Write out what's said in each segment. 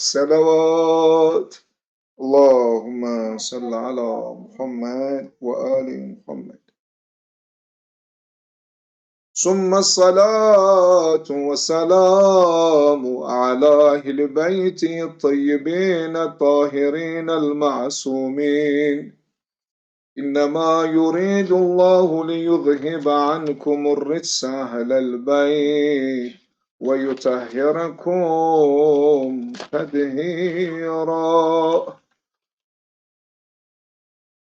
صلوات اللهم صل على محمد وآل محمد. ثم الصلاة والسلام على أهل بيت الطيبين الطاهرين المعصومين. إنما يريد الله ليذهب عنكم الرجس أهل البيت. ويطهركم تدهيرا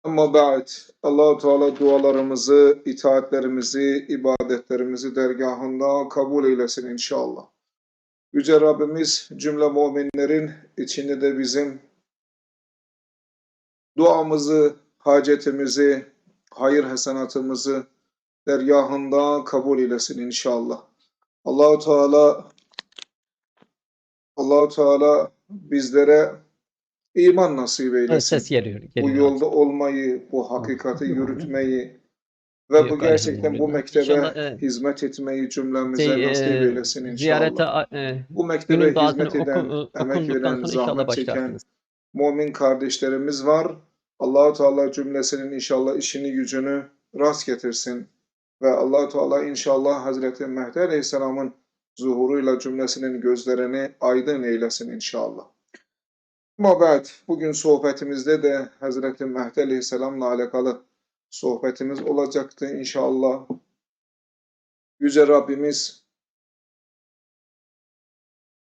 Ama ba'd allah Teala dualarımızı, itaatlerimizi, ibadetlerimizi dergahında kabul eylesin inşallah. Yüce Rabbimiz cümle müminlerin içinde de bizim duamızı, hacetimizi, hayır hasenatımızı dergahında kabul eylesin inşallah. Allahu Teala Allahu Teala bizlere iman nasip eylesin. ses geliyor. Bu geliyor. yolda olmayı, bu hakikati yürütmeyi ve bu gerçekten bu mektebe evet. hizmet etmeyi cümlemize Şey, nasip e, eylesin inşallah. Ziyarete e, Bu mektebe hizmet oku, eden, e, emek veren, zahmet çeken mümin kardeşlerimiz var. Allahu Teala cümlesinin inşallah işini gücünü rast getirsin. Ve Allahu Teala inşallah Hazreti Mehdi Aleyhisselam'ın zuhuruyla cümlesinin gözlerini aydın eylesin inşallah. Ama ba'd, bugün sohbetimizde de Hazreti Mehdi Aleyhisselam'la alakalı sohbetimiz olacaktı inşallah. Yüce Rabbimiz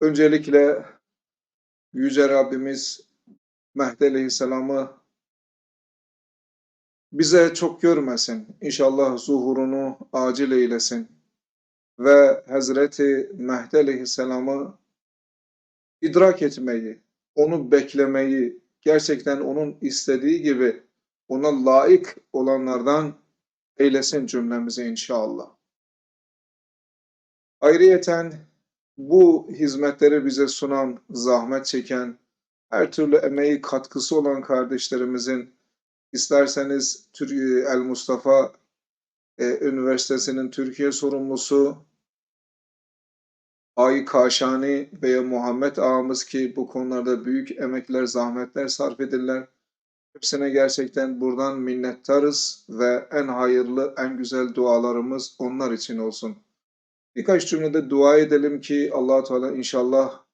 öncelikle Yüce Rabbimiz Mehdi Aleyhisselam'ı bize çok görmesin. İnşallah zuhurunu acil eylesin. Ve Hazreti Mehdi Aleyhisselam'ı idrak etmeyi, onu beklemeyi, gerçekten onun istediği gibi ona layık olanlardan eylesin cümlemizi inşallah. Ayrıyeten bu hizmetleri bize sunan, zahmet çeken, her türlü emeği katkısı olan kardeşlerimizin isterseniz Tür- El Mustafa e, Üniversitesi'nin Türkiye sorumlusu Ay Kaşani veya Muhammed ağamız ki bu konularda büyük emekler, zahmetler sarf edirler. Hepsine gerçekten buradan minnettarız ve en hayırlı, en güzel dualarımız onlar için olsun. Birkaç cümlede dua edelim ki allah Teala inşallah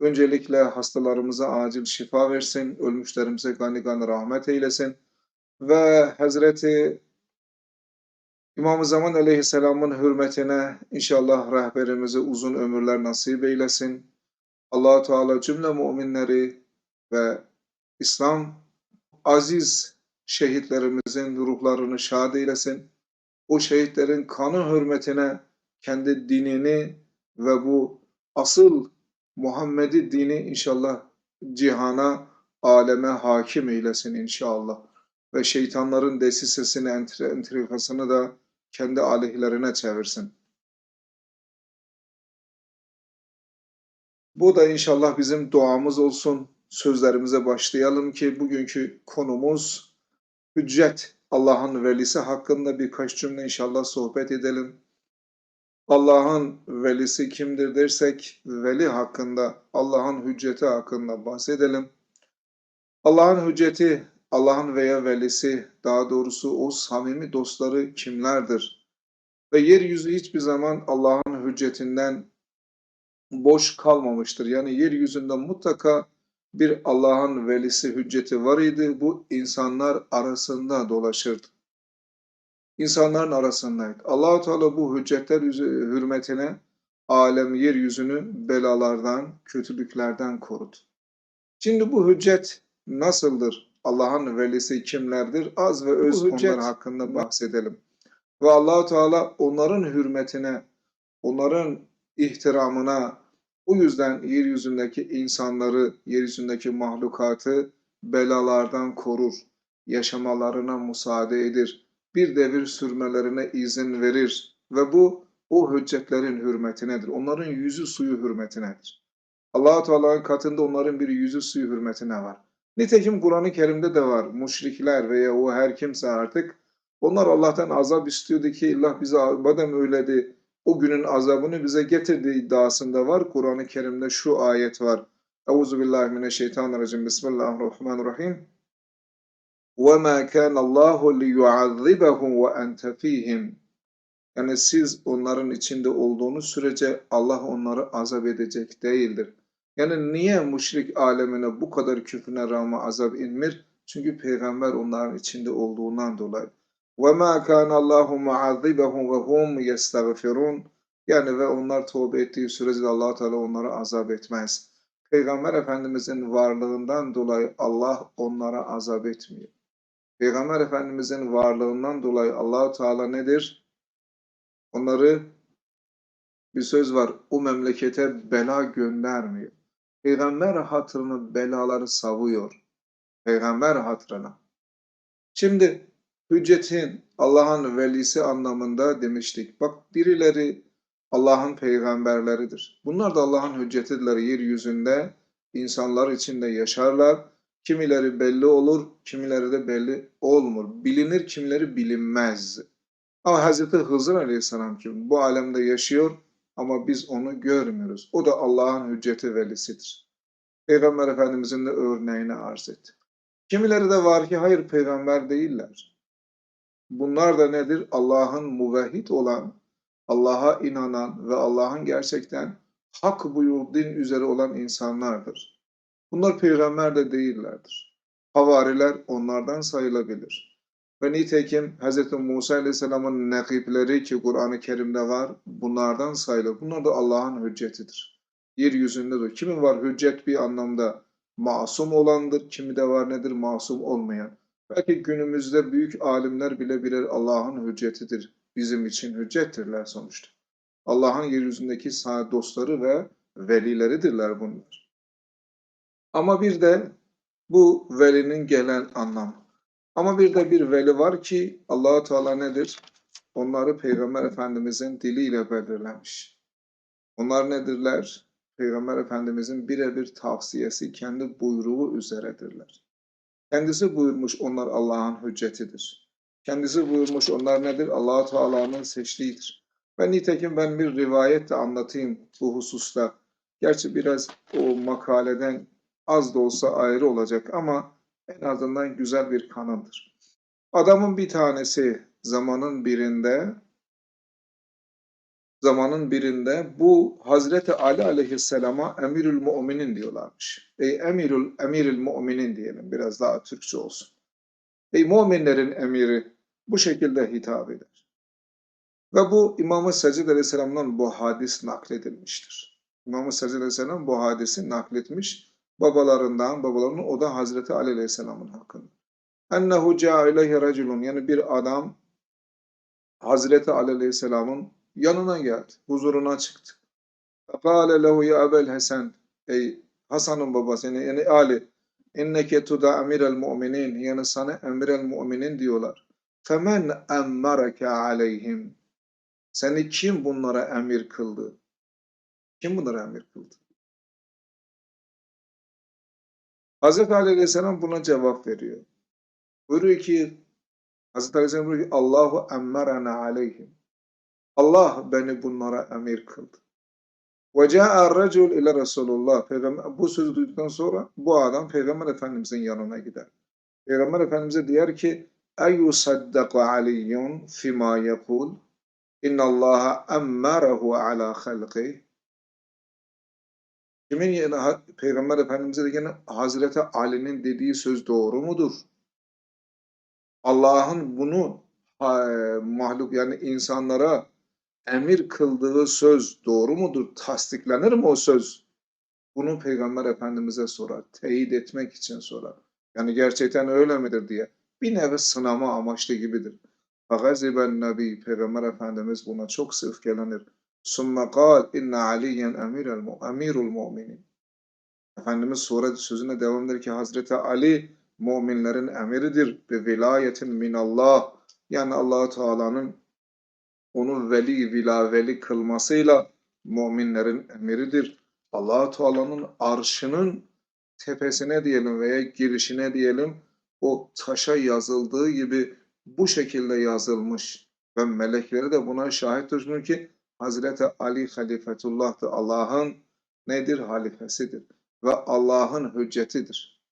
öncelikle hastalarımıza acil şifa versin, ölmüşlerimize gani gani rahmet eylesin ve Hazreti İmam-ı Zaman Aleyhisselam'ın hürmetine inşallah rehberimize uzun ömürler nasip eylesin. allah Teala cümle müminleri ve İslam aziz şehitlerimizin ruhlarını şad eylesin. O şehitlerin kanı hürmetine kendi dinini ve bu asıl Muhammedi dini inşallah cihana, aleme hakim eylesin inşallah. Ve şeytanların desisesini, entri- entrikasını da kendi aleyhlerine çevirsin. Bu da inşallah bizim duamız olsun. Sözlerimize başlayalım ki bugünkü konumuz hüccet. Allah'ın velisi hakkında birkaç cümle inşallah sohbet edelim. Allah'ın velisi kimdir dersek veli hakkında, Allah'ın hücceti hakkında bahsedelim. Allah'ın hücceti, Allah'ın veya velisi, daha doğrusu o samimi dostları kimlerdir? Ve yeryüzü hiçbir zaman Allah'ın hüccetinden boş kalmamıştır. Yani yeryüzünde mutlaka bir Allah'ın velisi hücceti var idi. Bu insanlar arasında dolaşırdı. İnsanların arasındaydı. Allahu Teala bu hüccetler hürmetine alem yeryüzünü belalardan, kötülüklerden korudu. Şimdi bu hüccet nasıldır? Allah'ın velisi kimlerdir? Az ve öz hüccet- onlar hakkında bahsedelim. Ve Allahu Teala onların hürmetine, onların ihtiramına, bu yüzden yeryüzündeki insanları, yeryüzündeki mahlukatı belalardan korur, yaşamalarına müsaade edir, bir devir sürmelerine izin verir ve bu o hüccetlerin hürmetinedir. Onların yüzü suyu hürmetinedir. Allah-u Teala'nın katında onların bir yüzü suyu hürmetine var. Nitekim Kur'an-ı Kerim'de de var. Müşrikler veya o her kimse artık onlar Allah'tan azap istiyordu ki Allah bize madem öyledi o günün azabını bize getirdi iddiasında var. Kur'an-ı Kerim'de şu ayet var. Euzu billahi mineşşeytanirracim. Bismillahirrahmanirrahim. Ve ma kana Allahu liyuazibahum ve ente fihim. Yani siz onların içinde olduğunuz sürece Allah onları azap edecek değildir. Yani niye müşrik alemine bu kadar küfrüne rağmen azap inmir? Çünkü peygamber onların içinde olduğundan dolayı. وَمَا كَانَ اللّٰهُ مُعَذِّبَهُمْ وَهُمْ يَسْتَغْفِرُونَ Yani ve onlar tövbe ettiği sürece allah Teala onları azap etmez. Peygamber Efendimizin varlığından dolayı Allah onlara azap etmiyor. Peygamber Efendimizin varlığından dolayı Allahu Teala nedir? Onları bir söz var. O memlekete bela göndermiyor. Peygamber hatırını belaları savuyor. Peygamber hatırına. Şimdi hüccetin Allah'ın velisi anlamında demiştik. Bak birileri Allah'ın peygamberleridir. Bunlar da Allah'ın hüccetidirler yeryüzünde. insanlar içinde yaşarlar. Kimileri belli olur, kimileri de belli olmur. Bilinir, kimileri bilinmez. Ama Hz. Hızır Aleyhisselam kim? Bu alemde yaşıyor ama biz onu görmüyoruz. O da Allah'ın hücceti velisidir. Peygamber Efendimizin de örneğini arz etti. Kimileri de var ki hayır peygamber değiller. Bunlar da nedir? Allah'ın muvehhid olan, Allah'a inanan ve Allah'ın gerçekten hak buyur din üzere olan insanlardır. Bunlar peygamber de değillerdir. Havariler onlardan sayılabilir. Ve nitekim Hz. Musa Aleyhisselam'ın nekipleri ki Kur'an-ı Kerim'de var, bunlardan sayılır. Bunlar da Allah'ın hüccetidir. Yeryüzünde de kimin var hüccet bir anlamda masum olandır, kimi de var nedir masum olmayan. Belki günümüzde büyük alimler bile birer Allah'ın hüccetidir. Bizim için hüccettirler sonuçta. Allah'ın yeryüzündeki dostları ve velileridirler bunlar. Ama bir de bu velinin gelen anlamı. Ama bir de bir veli var ki Allahu Teala nedir? Onları Peygamber Efendimizin diliyle belirlemiş. Onlar nedirler? Peygamber Efendimizin birebir tavsiyesi kendi buyruğu üzeredirler. Kendisi buyurmuş onlar Allah'ın hüccetidir. Kendisi buyurmuş onlar nedir? Allahu Teala'nın seçtiğidir. Ve nitekim ben bir rivayet de anlatayım bu hususta. Gerçi biraz o makaleden az da olsa ayrı olacak ama en azından güzel bir kanaldır. Adamın bir tanesi zamanın birinde zamanın birinde bu Hazreti Ali aleyhisselama emirül müminin diyorlarmış. Ey emirül emirül müminin diyelim biraz daha Türkçe olsun. Ey müminlerin emiri bu şekilde hitap eder. Ve bu İmam-ı Secid aleyhisselamdan bu hadis nakledilmiştir. İmam-ı Secid aleyhisselam bu hadisi nakletmiş babalarından, babalarının o da Hazreti Ali Aleyhisselam'ın hakkında. Ennehu ca'a ileyhi raculun yani bir adam Hazreti Ali Aleyhisselam'ın yanına geldi, huzuruna çıktı. Fekale lehu ya Ebel Hasan ey Hasan'ın babası yani, yani Ali inneke tuda emirel mu'minin yani sana emirel mu'minin diyorlar. Femen emmareke aleyhim seni kim bunlara emir kıldı? Kim bunlara emir kıldı? Hazreti Ali Aleyhisselam buna cevap veriyor. Buyuruyor ki Hazreti Aleyhisselam buyuruyor ki Allahu emmerena aleyhim. Allah beni bunlara emir kıldı. Ve ca'a racul ile Resulullah. Bu sözü duyduktan sonra bu adam Peygamber Efendimizin yanına gider. Peygamber Efendimiz'e diyor ki Eyyü saddaku aliyyun fima yekul İnnallaha emmerahu ala halqih Kimin yerine Peygamber Efendimiz'e de gene Hazreti Ali'nin dediği söz doğru mudur? Allah'ın bunu ha, mahluk yani insanlara emir kıldığı söz doğru mudur? Tasdiklenir mi o söz? Bunu Peygamber Efendimiz'e sorar. Teyit etmek için sorar. Yani gerçekten öyle midir diye. Bir nevi sınama amaçlı gibidir. Fagaziben Nebi Peygamber Efendimiz buna çok öfkelenir. Sümme kal inne aliyen emirul mu'minin. Efendimiz sonra sözüne devam eder ki Hazreti Ali müminlerin emiridir ve vilayetin minallah yani allah Teala'nın onu veli vilaveli kılmasıyla müminlerin emiridir. allah Teala'nın arşının tepesine diyelim veya girişine diyelim o taşa yazıldığı gibi bu şekilde yazılmış ve melekleri de buna şahit tutmuş ki Hazreti Ali halifetullah'tır. Allah'ın nedir? Halifesidir. ve Allah'ın hüccetidir.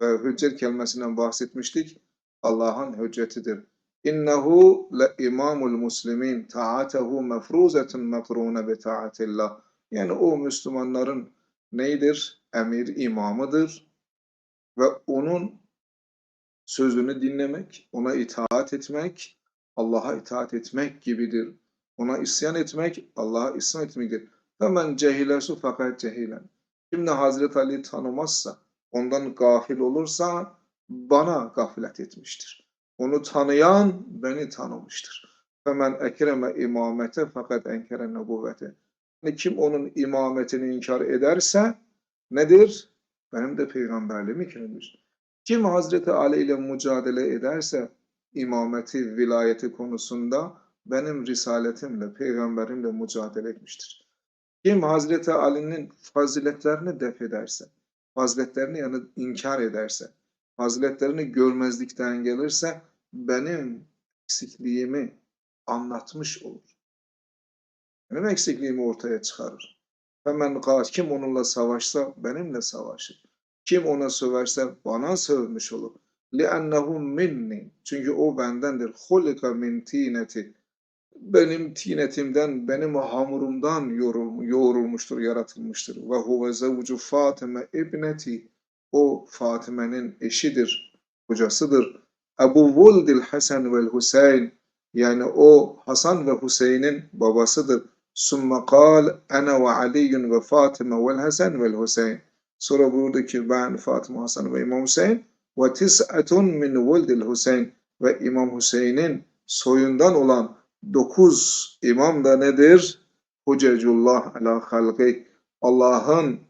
Ve hüccet kelimesinden bahsetmiştik. Allah'ın hüccetidir. İnnehu le imamul muslimin taatehu mefruzetun mekrune bi taatillah. Yani o Müslümanların neydir? Emir imamıdır. Ve onun sözünü dinlemek, ona itaat etmek, Allah'a itaat etmek gibidir. Ona isyan etmek, Allah'a isyan etmektir. Hemen cehilesu fakat cehilen. Şimdi Hazreti Ali tanımazsa, ondan gafil olursa bana gaflet etmiştir. Onu tanıyan beni tanımıştır. Hemen ekreme imamete fakat enkere nebuvvete. Yani kim onun imametini inkar ederse nedir? Benim de peygamberliğimi inkar Kim Hazreti Ali ile mücadele ederse imameti, vilayeti konusunda benim risaletimle, peygamberimle mücadele etmiştir. Kim Hazreti Ali'nin faziletlerini def ederse, faziletlerini yani inkar ederse, faziletlerini görmezlikten gelirse benim eksikliğimi anlatmış olur. Benim eksikliğimi ortaya çıkarır. Hemen kaç kim onunla savaşsa benimle savaşır. Kim ona söverse bana sövmüş olur. لِأَنَّهُ minni. Çünkü o bendendir. خُلِقَ مِنْ تِينَةِ benim tinetimden, benim hamurumdan yoğrulmuştur, yaratılmıştır. Ve huve zevcu Fatime ibneti. O Fatime'nin eşidir, kocasıdır. Ebu Vuldil Hasan vel Hüseyin. Yani o Hasan ve Hüseyin'in babasıdır. Sümme kal ene ve Aliyyun ve Fatime vel Hasan vel Hüseyin. Sonra buyurdu ki ben Fatıma, Hasan ve İmam Hüseyin ve tis'atun min vuldil Hüseyin ve İmam Hüseyin'in soyundan olan dokuz imam da nedir? Hucecullah ala halqi. Allah'ın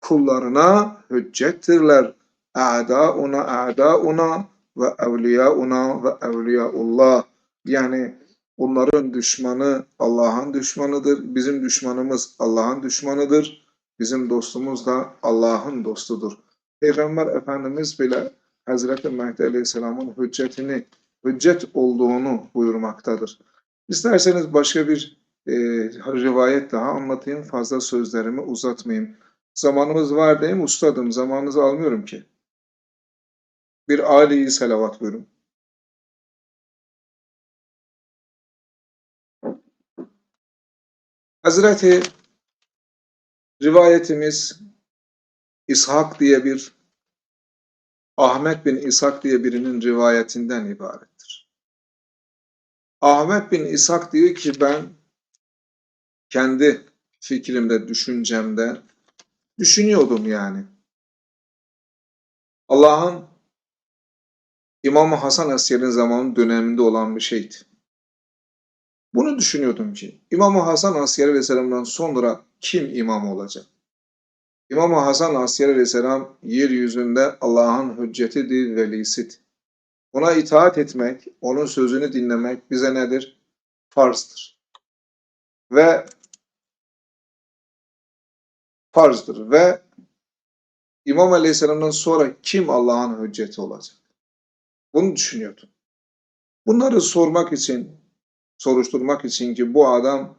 kullarına hüccettirler. A'dauna a'dauna ve evliyauna ve evliyaullah. Yani onların düşmanı Allah'ın düşmanıdır. Bizim düşmanımız Allah'ın düşmanıdır. Bizim dostumuz da Allah'ın dostudur. Peygamber Efendimiz bile Hazreti Mehdi Aleyhisselam'ın hüccetini, hüccet olduğunu buyurmaktadır. İsterseniz başka bir e, rivayet daha anlatayım. Fazla sözlerimi uzatmayayım. Zamanımız var değil ustadım? Zamanınızı almıyorum ki. Bir âli selavat buyurun. Hazreti rivayetimiz İshak diye bir Ahmet bin İshak diye birinin rivayetinden ibarettir. Ahmet bin İshak diyor ki ben kendi fikrimde, düşüncemde düşünüyordum yani. Allah'ın İmam Hasan Asyer'in zamanı döneminde olan bir şeydi. Bunu düşünüyordum ki İmam Hasan Asyer Aleyhisselam'dan sonra kim imam olacak? İmam Hasan Asyer Aleyhisselam yeryüzünde Allah'ın hüccetidir, velisidir. Ona itaat etmek, onun sözünü dinlemek bize nedir? Farzdır. Ve farzdır. Ve İmam Aleyhisselam'dan sonra kim Allah'ın hücceti olacak? Bunu düşünüyordum. Bunları sormak için, soruşturmak için ki bu adam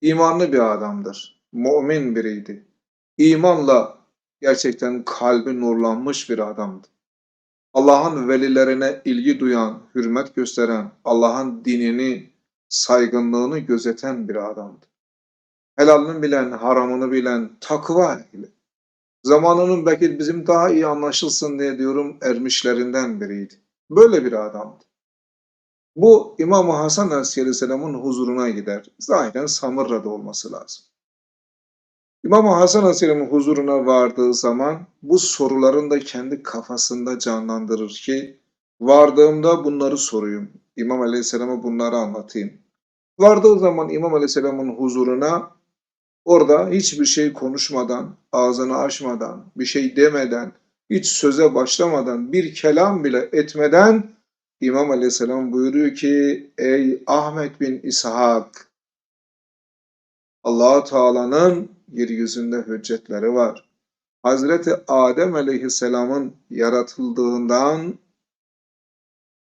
imanlı bir adamdır. Mümin biriydi. İmanla gerçekten kalbi nurlanmış bir adamdı. Allah'ın velilerine ilgi duyan, hürmet gösteren, Allah'ın dinini, saygınlığını gözeten bir adamdı. Helalını bilen, haramını bilen, takva ile. Zamanının belki bizim daha iyi anlaşılsın diye diyorum ermişlerinden biriydi. Böyle bir adamdı. Bu İmam-ı Hasan Aleyhisselam'ın huzuruna gider. Zahiren Samırra'da olması lazım. İmam Hasan Aleyhisselam'ın huzuruna vardığı zaman bu soruların da kendi kafasında canlandırır ki vardığımda bunları soruyum. İmam Aleyhisselam'a bunları anlatayım. Vardığı zaman İmam Aleyhisselam'ın huzuruna orada hiçbir şey konuşmadan, ağzını açmadan, bir şey demeden, hiç söze başlamadan, bir kelam bile etmeden İmam Aleyhisselam buyuruyor ki ey Ahmet bin İshak allah Teala'nın yeryüzünde hüccetleri var. Hazreti Adem Aleyhisselam'ın yaratıldığından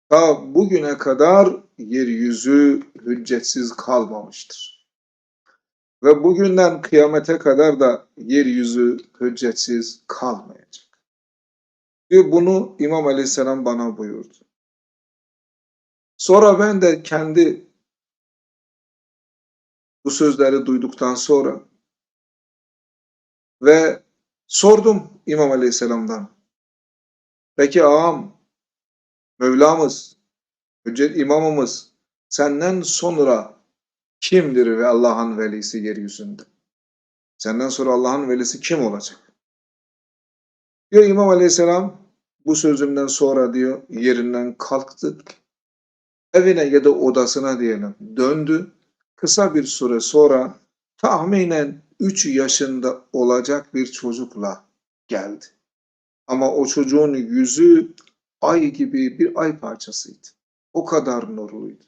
ta bugüne kadar yeryüzü hüccetsiz kalmamıştır. Ve bugünden kıyamete kadar da yeryüzü hüccetsiz kalmayacak. Diyor bunu İmam Aleyhisselam bana buyurdu. Sonra ben de kendi bu sözleri duyduktan sonra ve sordum İmam Aleyhisselam'dan. Peki ağam, Mevlamız, Hüccet imamımız senden sonra kimdir ve Allah'ın velisi yeryüzünde? Senden sonra Allah'ın velisi kim olacak? Diyor İmam Aleyhisselam bu sözümden sonra diyor yerinden kalktı. Evine ya da odasına diyelim döndü. Kısa bir süre sonra tahminen 3 yaşında olacak bir çocukla geldi. Ama o çocuğun yüzü ay gibi bir ay parçasıydı. O kadar nurluydu.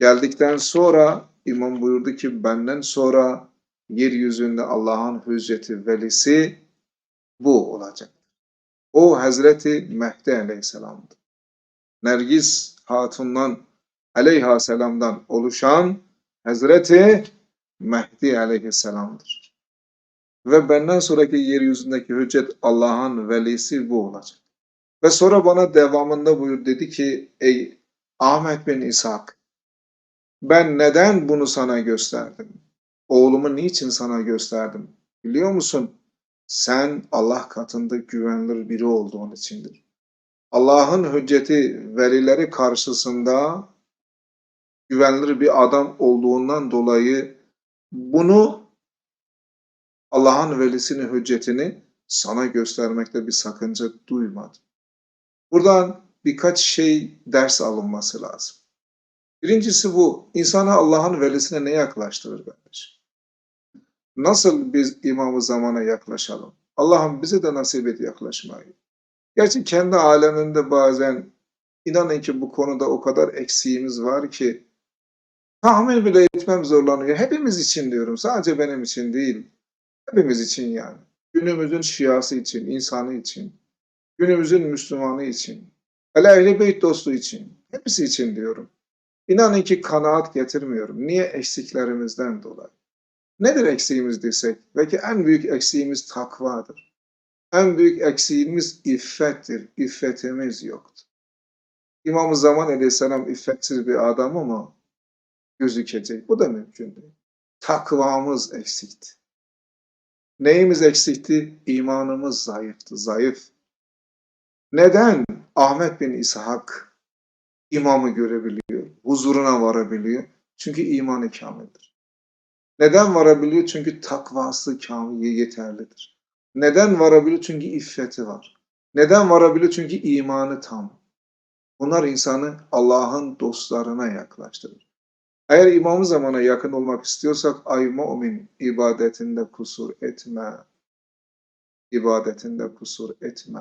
Geldikten sonra imam buyurdu ki benden sonra yeryüzünde Allah'ın hücceti velisi bu olacak. O Hazreti Mehdi Aleyhisselam'dı. Nergis Hatun'dan aleyha selamdan oluşan Hazreti Mehdi Aleyhisselam'dır. Ve benden sonraki yeryüzündeki hüccet Allah'ın velisi bu olacak. Ve sonra bana devamında buyur dedi ki ey Ahmet bin İshak ben neden bunu sana gösterdim? Oğlumu niçin sana gösterdim? Biliyor musun? Sen Allah katında güvenilir biri olduğun içindir. Allah'ın hücceti velileri karşısında güvenilir bir adam olduğundan dolayı bunu Allah'ın velisinin hüccetini sana göstermekte bir sakınca duymadım. Buradan birkaç şey ders alınması lazım. Birincisi bu. İnsanı Allah'ın velisine ne yaklaştırır kardeş? Nasıl biz imamı zamana yaklaşalım? Allah'ım bize de nasip et yaklaşmayı. Gerçi kendi aleminde bazen inanın ki bu konuda o kadar eksiğimiz var ki tahmin bile etmem zorlanıyor. Hepimiz için diyorum. Sadece benim için değil. Hepimiz için yani. Günümüzün şiası için, insanı için. Günümüzün Müslümanı için. Hele Ehl-i Beyt dostu için. Hepsi için diyorum. İnanın ki kanaat getirmiyorum. Niye? Eksiklerimizden dolayı. Nedir eksiğimiz desek? Belki en büyük eksiğimiz takvadır. En büyük eksiğimiz iffettir. İffetimiz yoktur. İmam-ı Zaman Aleyhisselam iffetsiz bir adam ama gözükecek. Bu da mümkün değil. Takvamız eksikti. Neyimiz eksikti? İmanımız zayıftı, zayıf. Neden Ahmet bin İshak imamı görebiliyor, huzuruna varabiliyor? Çünkü imanı kamildir. Neden varabiliyor? Çünkü takvası kamil yeterlidir. Neden varabiliyor? Çünkü iffeti var. Neden varabiliyor? Çünkü imanı tam. Bunlar insanı Allah'ın dostlarına yaklaştırır. Eğer imamı zamana yakın olmak istiyorsak ay mümin ibadetinde kusur etme. İbadetinde kusur etme.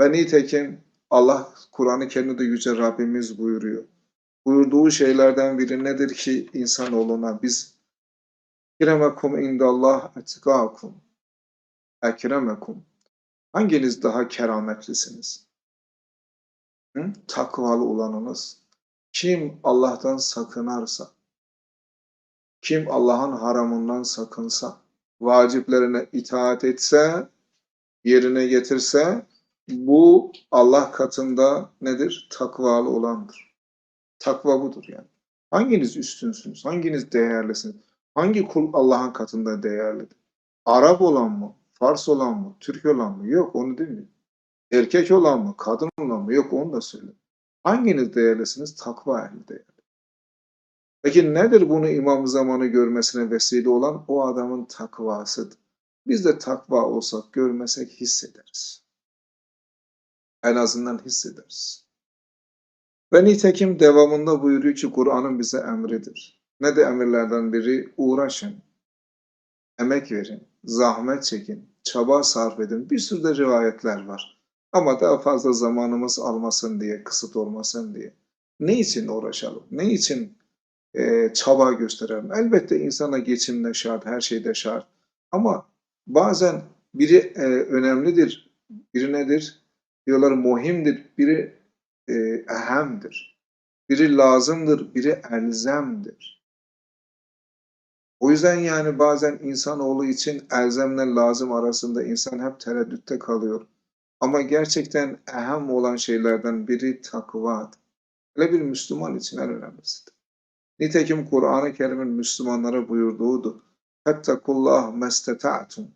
Ve nitekim Allah Kur'an-ı Kerim'de Yüce Rabbimiz buyuruyor. Buyurduğu şeylerden biri nedir ki insanoğluna biz Ekremekum indallah etkakum. Ekremekum. Hanginiz daha kerametlisiniz? Hı? Takvalı olanınız. Kim Allah'tan sakınarsa, kim Allah'ın haramından sakınsa, vaciplerine itaat etse, yerine getirse, bu Allah katında nedir? Takvalı olandır. Takva budur yani. Hanginiz üstünsünüz? Hanginiz değerlisiniz? Hangi kul Allah'ın katında değerlidir? Arap olan mı? Fars olan mı? Türk olan mı? Yok onu demiyor. Erkek olan mı? Kadın olan mı? Yok onu da söyle. Hanginiz değerlisiniz? Takva ehli değerli. Peki nedir bunu imam zamanı görmesine vesile olan? O adamın takvasıdır. Biz de takva olsak görmesek hissederiz. En azından hissederiz. Ve nitekim devamında buyuruyor ki Kur'an'ın bize emridir. Ne de emirlerden biri uğraşın, emek verin, zahmet çekin, çaba sarf edin. Bir sürü de rivayetler var. Ama daha fazla zamanımız almasın diye, kısıt olmasın diye. Ne için uğraşalım? Ne için e, çaba gösterelim? Elbette insana geçim de şart, her şey de şart. Ama bazen biri e, önemlidir, biri nedir? Diyorlar muhimdir, biri e, ehemdir. Biri lazımdır, biri elzemdir. O yüzden yani bazen insanoğlu için elzemle lazım arasında insan hep tereddütte kalıyor. Ama gerçekten ehem olan şeylerden biri takvadır. Hele bir Müslüman için en önemlisidir. Nitekim Kur'an-ı Kerim'in Müslümanlara buyurduğudur. Fettakullah mesteta'tum.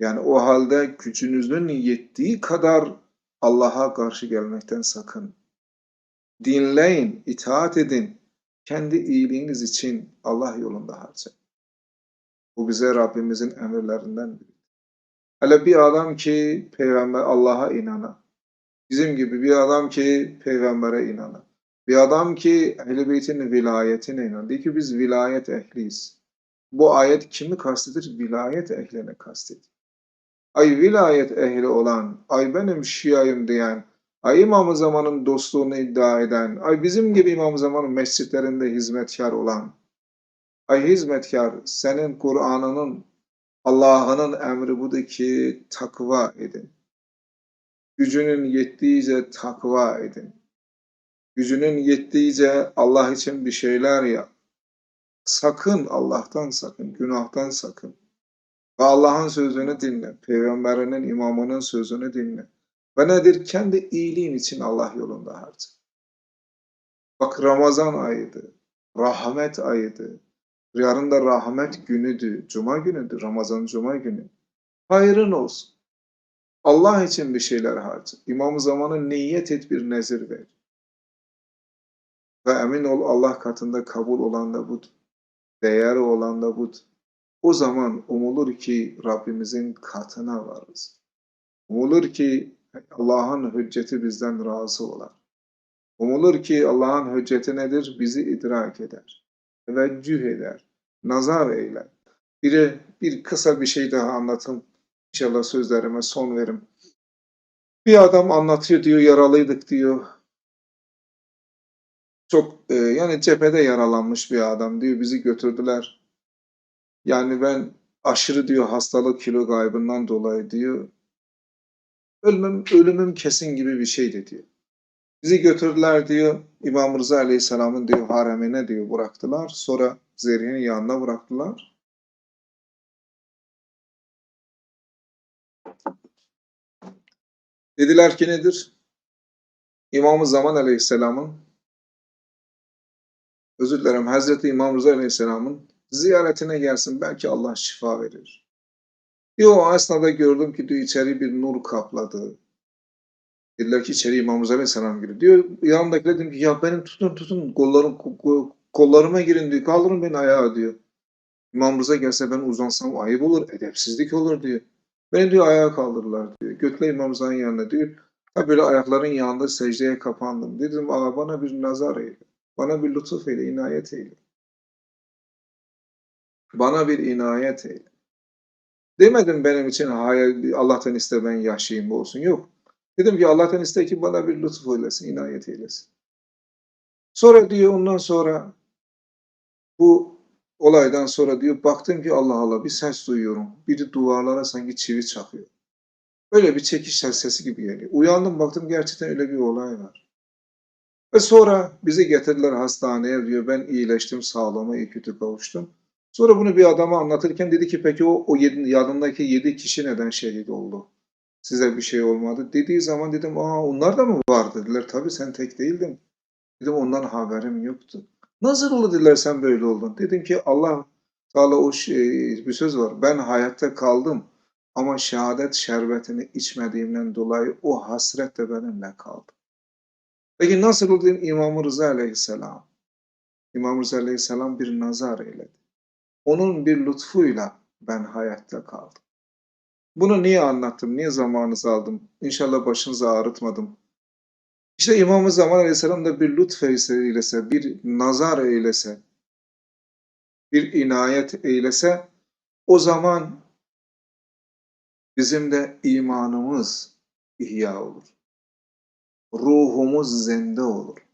Yani o halde gücünüzün yettiği kadar Allah'a karşı gelmekten sakın. Dinleyin, itaat edin. Kendi iyiliğiniz için Allah yolunda harcayın. Bu bize Rabbimizin emirlerinden biri. Hele bir adam ki peygamber Allah'a inanan, bizim gibi bir adam ki peygambere inanan, bir adam ki Ehl-i Beyt'in vilayetine inanan, diyor ki biz vilayet ehliyiz. Bu ayet kimi kastedir? Vilayet ehline kastedir. Ay vilayet ehli olan, ay benim şiayım diyen, ay İmam-ı Zaman'ın dostluğunu iddia eden, ay bizim gibi İmam-ı Zaman'ın mescitlerinde hizmetkar olan, ay hizmetkar senin Kur'an'ının Allah'ın emri budur ki takva edin. Gücünün yettiğince takva edin. Gücünün yettiğince Allah için bir şeyler yap. Sakın Allah'tan sakın, günahtan sakın. Ve Allah'ın sözünü dinle, peygamberinin, imamının sözünü dinle. Ve nedir? Kendi iyiliğin için Allah yolunda harca. Bak Ramazan ayıydı, rahmet ayıydı. Yarın da rahmet günüdür, cuma günüdür, Ramazan cuma günü. Hayrın olsun. Allah için bir şeyler harca. İmam-ı zamanı niyet et bir nezir ver. Ve emin ol Allah katında kabul olan da budur. Değeri olan da budur. O zaman umulur ki Rabbimizin katına varız. Umulur ki Allah'ın hücceti bizden razı olar. Umulur ki Allah'ın hücceti nedir? Bizi idrak eder. Teveccüh eder. Nazar eyler. Bir, bir kısa bir şey daha anlatayım. İnşallah sözlerime son verim. Bir adam anlatıyor diyor yaralıydık diyor. Çok e, yani cephede yaralanmış bir adam diyor bizi götürdüler. Yani ben aşırı diyor hastalık kilo kaybından dolayı diyor. Ölümüm, ölümüm kesin gibi bir şeydi diyor. Bizi götürdüler diyor. İmam Rıza Aleyhisselam'ın diyor haremine diyor bıraktılar. Sonra Zeri'nin yanına bıraktılar. Dediler ki nedir? İmam-ı Zaman Aleyhisselam'ın özür dilerim Hazreti İmam Rıza Aleyhisselam'ın ziyaretine gelsin belki Allah şifa verir. Diyor o esnada gördüm ki diyor içeri bir nur kapladı. Dediler ki içeri İmam Rıza Aleyhisselam giriyor. Diyor yanımdakiler dedim ki ya benim tutun tutun kollarım, kollarıma girin diyor. Kaldırın beni ayağa diyor. İmam Rıza gelse ben uzansam ayıp olur, edepsizlik olur diyor. Beni diyor ayağa kaldırırlar diyor. Götle İmam Rıza'nın yanına diyor. Tabi böyle ayakların yanında secdeye kapandım. Dedim Aa, bana bir nazar eyle. Bana bir lütuf eyle, inayet eyle. Bana bir inayet eyle. Demedim benim için hayal, Allah'tan iste ben yaşayayım olsun. Yok. Dedim ki Allah'tan iste ki bana bir lütuf eylesin, inayet eylesin. Sonra diyor ondan sonra bu olaydan sonra diyor baktım ki Allah Allah bir ses duyuyorum. Biri duvarlara sanki çivi çakıyor. Öyle bir çekiş sesi gibi geliyor. Uyandım baktım gerçekten öyle bir olay var. Ve sonra bizi getirdiler hastaneye diyor ben iyileştim sağlığıma iyi kötü kavuştum. Sonra bunu bir adama anlatırken dedi ki peki o, o yedi, yanındaki yedi kişi neden şehit oldu? Size bir şey olmadı. Dediği zaman dedim aa onlar da mı var dediler. Tabii sen tek değildin. Dedim ondan haberim yoktu. Nasıl oldu dediler sen böyle oldun. Dedim ki Allah Teala o şey, bir söz var. Ben hayatta kaldım ama şehadet şerbetini içmediğimden dolayı o hasret de benimle kaldı. Peki nasıl oldu İmam Rıza Aleyhisselam? İmam Rıza Aleyhisselam bir nazar eyledi. Onun bir lütfuyla ben hayatta kaldım. Bunu niye anlattım, niye zamanınızı aldım? İnşallah başınızı ağrıtmadım. İşte İmam-ı Zaman Aleyhisselam da bir lütf eylese, bir nazar eylese, bir inayet eylese, o zaman bizim de imanımız ihya olur. Ruhumuz zende olur.